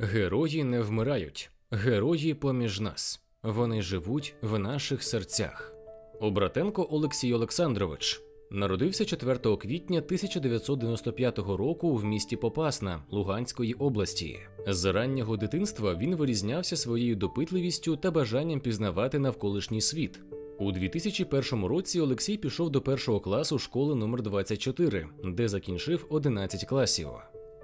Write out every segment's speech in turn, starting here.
Герої не вмирають, герої поміж нас. Вони живуть в наших серцях. Обратенко Олексій Олександрович народився 4 квітня 1995 року в місті Попасна Луганської області. З раннього дитинства він вирізнявся своєю допитливістю та бажанням пізнавати навколишній світ. У 2001 році Олексій пішов до першого класу школи номер 24, де закінчив 11 класів.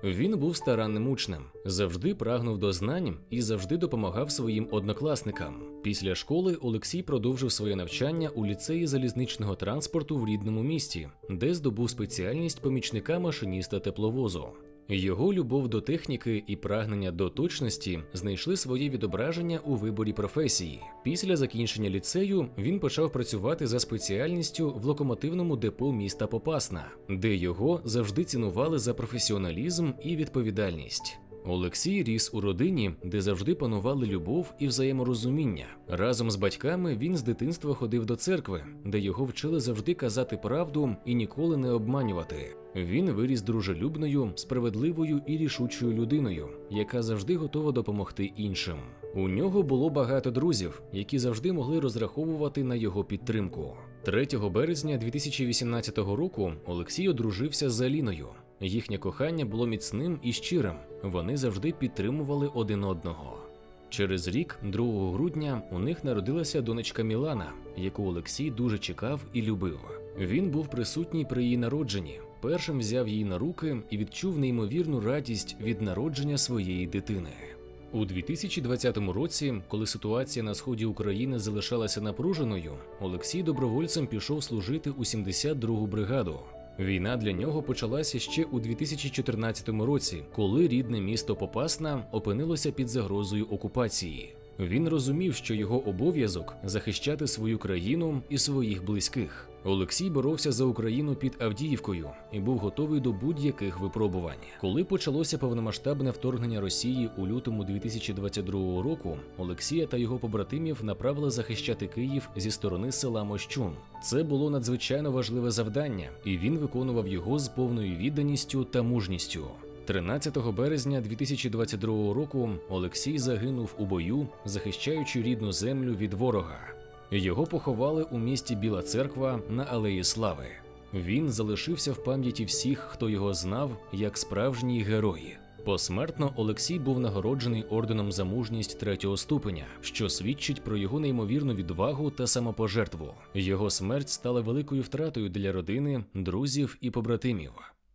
Він був старанним учнем, завжди прагнув до знань і завжди допомагав своїм однокласникам. Після школи Олексій продовжив своє навчання у ліцеї залізничного транспорту в рідному місті, де здобув спеціальність помічника машиніста тепловозу. Його любов до техніки і прагнення до точності знайшли своє відображення у виборі професії. Після закінчення ліцею він почав працювати за спеціальністю в локомотивному депо міста Попасна, де його завжди цінували за професіоналізм і відповідальність. Олексій ріс у родині, де завжди панували любов і взаєморозуміння. Разом з батьками він з дитинства ходив до церкви, де його вчили завжди казати правду і ніколи не обманювати. Він виріс дружелюбною, справедливою і рішучою людиною, яка завжди готова допомогти іншим. У нього було багато друзів, які завжди могли розраховувати на його підтримку. 3 березня 2018 року Олексій одружився з Аліною. Їхнє кохання було міцним і щирим. Вони завжди підтримували один одного. Через рік, 2 грудня, у них народилася донечка Мілана, яку Олексій дуже чекав і любив. Він був присутній при її народженні, першим взяв її на руки і відчув неймовірну радість від народження своєї дитини. У 2020 році, коли ситуація на сході України залишалася напруженою, Олексій добровольцем пішов служити у 72-гу бригаду. Війна для нього почалася ще у 2014 році, коли рідне місто Попасна опинилося під загрозою окупації. Він розумів, що його обов'язок захищати свою країну і своїх близьких. Олексій боровся за Україну під Авдіївкою і був готовий до будь-яких випробувань. Коли почалося повномасштабне вторгнення Росії у лютому 2022 року, Олексія та його побратимів направили захищати Київ зі сторони села Мощун. Це було надзвичайно важливе завдання, і він виконував його з повною відданістю та мужністю. 13 березня 2022 року Олексій загинув у бою, захищаючи рідну землю від ворога. Його поховали у місті Біла Церква на Алеї Слави. Він залишився в пам'яті всіх, хто його знав, як справжній герой. Посмертно Олексій був нагороджений орденом за мужність третього ступеня, що свідчить про його неймовірну відвагу та самопожертву. Його смерть стала великою втратою для родини, друзів і побратимів.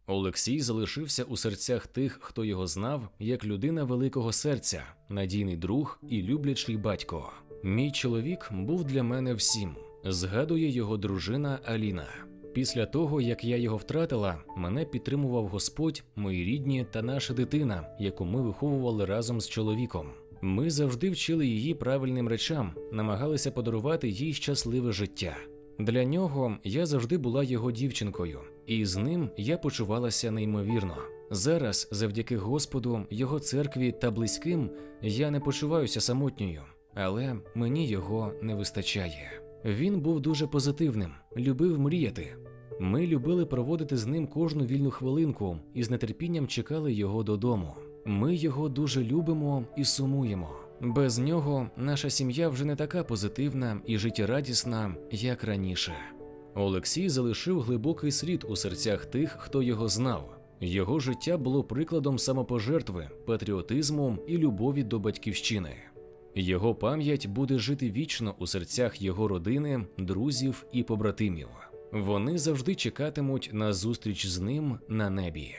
Олексій залишився у серцях тих, хто його знав, як людина великого серця, надійний друг і люблячий батько. Мій чоловік був для мене всім, згадує його дружина Аліна. Після того, як я його втратила, мене підтримував Господь, мої рідні та наша дитина, яку ми виховували разом з чоловіком. Ми завжди вчили її правильним речам, намагалися подарувати їй щасливе життя. Для нього я завжди була його дівчинкою, і з ним я почувалася неймовірно. Зараз, завдяки Господу, його церкві та близьким, я не почуваюся самотньою, але мені його не вистачає. Він був дуже позитивним, любив мріяти. Ми любили проводити з ним кожну вільну хвилинку і з нетерпінням чекали його додому. Ми його дуже любимо і сумуємо. Без нього наша сім'я вже не така позитивна і життєрадісна, як раніше. Олексій залишив глибокий слід у серцях тих, хто його знав. Його життя було прикладом самопожертви, патріотизму і любові до батьківщини. Його пам'ять буде жити вічно у серцях його родини, друзів і побратимів. Вони завжди чекатимуть на зустріч з ним на небі.